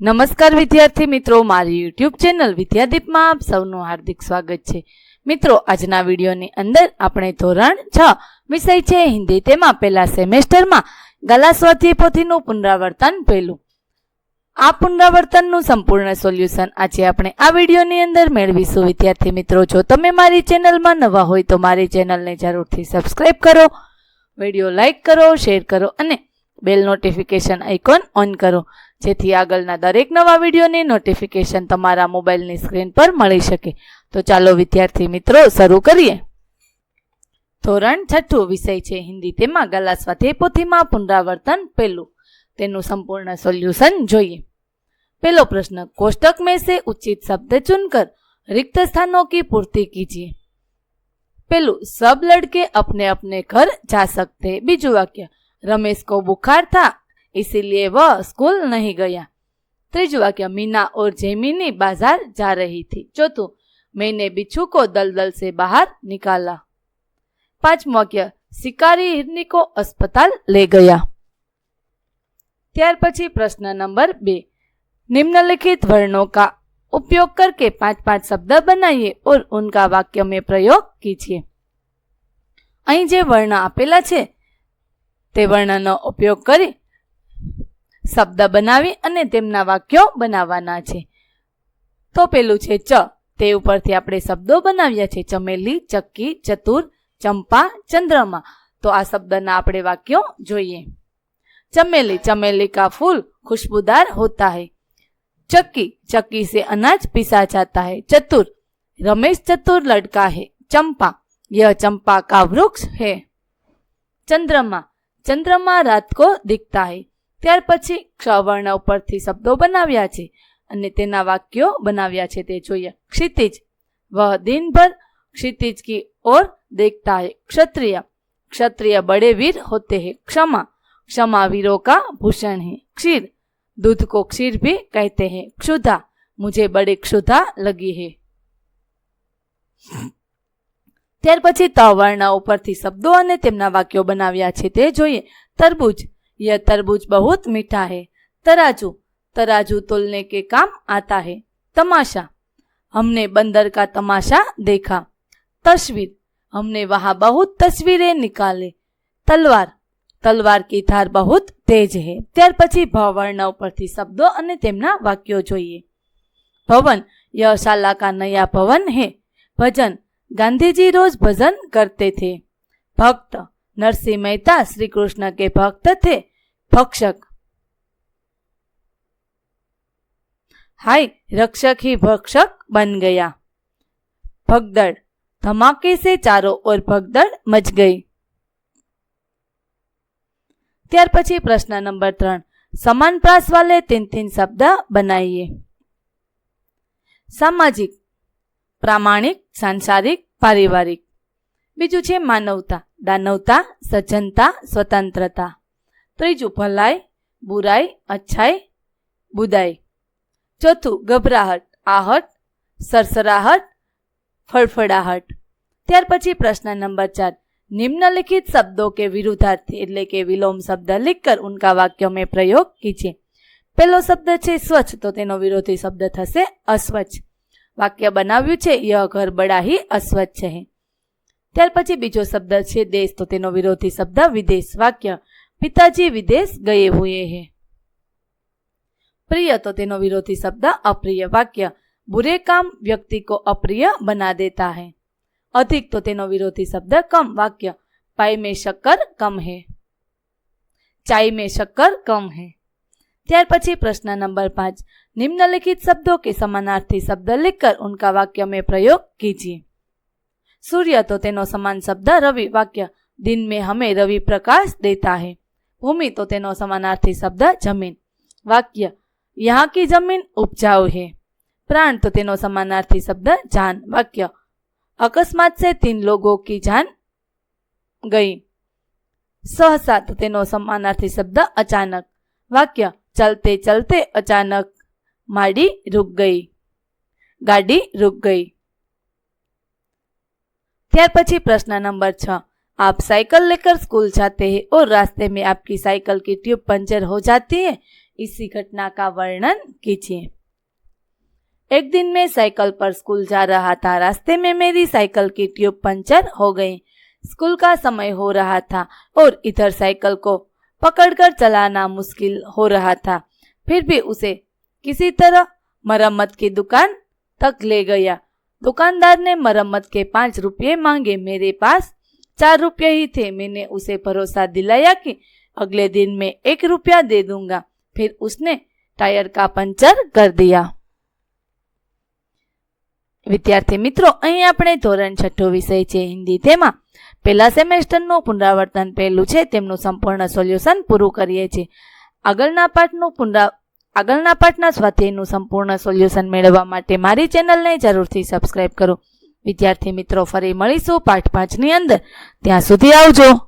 નમસ્કાર વિદ્યાર્થી મિત્રો, મારી યુટ્યુબ ચેનલ વિદ્યાદીપમાં આપ સૌનું હાર્દિક સ્વાગત છે. મિત્રો, આજના વિડીયોની અંદર આપણે ધોરણ છ વિષય છે હિન્દી તેમાં પહેલા સેમેસ્ટરમાં ગલા સ્વાધ્યાય પોથીનું પુનરાવર્તન પહેલું. આ પુનરાવર્તનનું સંપૂર્ણ સોલ્યુશન આજે આપણે આ વિડીયોની અંદર મેળવીશું. વિદ્યાર્થી મિત્રો, જો તમે મારી ચેનલમાં નવા હોય તો મારી ચેનલને જરૂરથી સબસ્ક્રાઈબ કરો, વીડિયો લાઇક કરો, શેર કરો અને બેલ નોટિફિકેશન આઇકોન ઓન કરો. જેથી આગળના દરેક નવા વિડીયોની નોટિફિકેશન તમારા મોબાઈલની સ્ક્રીન પર મળી શકે તો ચાલો વિદ્યાર્થી મિત્રો શરૂ કરીએ ધોરણ છઠ્ઠું વિષય છે હિન્દી તેમાં ગલા સ્વાધ્યાય પોથીમાં પુનરાવર્તન પહેલું તેનું સંપૂર્ણ સોલ્યુશન જોઈએ પહેલો પ્રશ્ન कोष्टक में से उचित शब्द चुनकर रिक्त स्थानों की पूर्ति कीजिए પેલું सब लड़के अपने अपने घर जा सकते हैं બીજું વાક્ય रमेश को बुखार था इसीलिए वह स्कूल नहीं गया ત્રીજું વાક્ય मीना और जेमिनी बाजार जा रही थी चौथું मैंने बिच्छू को दलदल से बाहर निकाला પાંચમું વાક્ય शिकारी हिरनी को अस्पताल ले गया ત્યાર પછી પ્રશ્ન નંબર બે निम्नलिखित वर्णों का उपयोग करके पांच पांच शब्द बनाइए और उनका वाक्य में प्रयोग कीजिए અહીં જે વર્ણ આપેલા છે તે વર્ણનો ઉપયોગ કરી શબ્દ બનાવી અને તેમના વાક્યો બનાવવાના છે તો પેલું છે ચ તે ઉપરથી આપણે શબ્દો બનાવ્યા છે ચમેલી ચક્કી ચતુર ચંપા ચંદ્રમા તો આ શબ્દના આપણે વાક્યો જોઈએ चमेली चमेली का फूल खुशबूदार होता है चक्की चक्की से अनाज पीसा जाता है चतुर रमेश चतुर लड़का है चंपा यह चंपा का वृक्ष है चंद्रमा ચંદ્રમા રાત કો દિખતા હૈ ત્યાર પછી ક્ષવર્ણ ઉપરથી શબ્દો બનાવ્યા છે અને તેના વાક્યો બનાવ્યા છે તે જોઈએ क्षितिज वह दिन भर क्षितिज की ओर देखता है क्षत्रिय क्षत्रिय बड़े वीर होते हैं क्षमा क्षमा वीरों का भूषण है क्षीर दूध को क्षीर भी कहते हैं क्षुधा मुझे बड़ी क्षुधा लगी है ત્યાર પછી ત વર્ણ ઉપરથી શબ્દો અને તેમના વાક્યો બનાવ્યા છે તે જોઈએ તરબૂજ यह तरबूज बहुत मीठा है तराजू तराजू तोलने के काम आता है तमाशा हमने बंदर का तमाशा देखा तस्वीर हमने वहां बहुत तस्वीरें निकाले तलवार તલવાર કી ધાર બહુત તેજ હે ત્યાર પછી ભ વર્ણ ઉપરથી શબ્દો અને તેમના વાક્યો જોઈએ ભવન यह शाला का नया भवन है भजन गांधी जी रोज भजन करते थे भक्त नरसिंह मेहता श्री कृष्ण के भक्त थे भक्षक हाय रक्षक ही भक्षक बन गया भगदड़ धमाके से चारों ओर भगदड़ मच गई ત્યાર પછી પ્રશ્ન નંબર ત્રણ સમાન પ્રાસ વાલે તીન તીન શબ્દ બનાવીએ સામાજિક પ્રામાણિક સાંસારિક પારિવારિક બીજું છે માનવતા. દાનવતા, સજ્જનતા, સ્વતંત્રતા. ત્રીજું ભલાઈ, બુરાઈ અચ્છાઈ બુદાઈ. ચોથું ગભરાહટ, આહટ, સરસરાહટ ફળફડાહટ ત્યાર પછી પ્રશ્ન નંબર ચાર. નિમ્નલિખિત શબ્દો કે વિરુદ્ધાર્થી એટલે કે વિલોમ શબ્દ લીખકર ઉનકા વાક્યો મેં પ્રયોગ કીજે પહેલો શબ્દ છે સ્વચ્છ, તો તેનો વિરોધી શબ્દ થશે અસ્વચ્છ. વાક્ય બનાવ્યું છે ય ઘર બડા હી અસ્વચ્છ હે. ત્યાર પછી બીજો શબ્દ છે દેશ તો તેનો વિરોધી શબ્દ વિદેશ વાક્ય પિતાજી વિદેશ ગયે હુએ હે પ્રિય તો તેનો વિરોધી શબ્દ અપ્રિય વાક્ય બુરે કામ વ્યક્તિ કો અપ્રિય બના દેતા હૈ अधिक तो तेनो विरोधी शब्द कम वाक्य पाई में शक्कर कम है चाय में शक्कर कम है ત્યાર પછી પ્રશ્ન नंबर पाँच निम्नलिखित शब्दों के समानार्थी शब्द लिखकर उनका वाक्य में प्रयोग कीजिए सूर्य तो तेनो समान शब्द रवि वाक्य दिन में हमें रवि प्रकाश देता है। भूमि तो तेनो समानार्थी शब्द ज़मीन। वाक्य, यहाँ की ज़मीन उपजाऊ है। प्राण तो तेनो समानार्थी शब्द जान। वाक्य, अकस्मात से तीन लोगों की जान गई। सहसा तो तेनो समानार्थी शब्द अचानक। वाक्य चलते चलते अचानक माड़ी रुक गई। गाड़ी रुक गई। त्यार પછી प्रश्न नंबर छ। आप साइकिल लेकर स्कूल जाते हैं और रास्ते में आपकी साइकिल की ट्यूब पंचर हो जाती है, इसी घटना का वर्णन कीजिए। एक दिन मैं साइकिल पर स्कूल जा रहा था, रास्ते में मेरी साइकिल की ट्यूब पंचर हो गई। स्कूल का समय हो रहा था और इधर साइकिल को पकड़कर चलाना मुश्किल हो रहा था। फिर भी उसे किसी तरह मरम्मत की दुकान तक ले गया। दुकानदार ने मरम्मत के पाँच रुपये मांगे मेरे पास चार रुपये ही थे मैंने उसे भरोसा दिलाया कि अगले दिन मैं एक रुपया दे दूंगा फिर उसने टायर का पंचर कर दिया વિદ્યાર્થી મિત્રો અહીં આપણે ધોરણ છઠ્ઠો વિષય છે હિન્દી તેમાં પહેલા સેમેસ્ટરનું પુનરાવર્તન પહેલું છે તેમનું સંપૂર્ણ સોલ્યુશન પૂરું કરીએ છીએ આગળના પાઠનું પુનરા આગળના પાઠના સ્વાધ્યાયનું સંપૂર્ણ સોલ્યુશન મેળવવા માટે મારી ચેનલને જરૂરથી સબસ્ક્રાઇબ કરો. વિદ્યાર્થી મિત્રો, ફરી મળીશું પાઠ પાંચની અંદર. ત્યાં સુધી આવજો.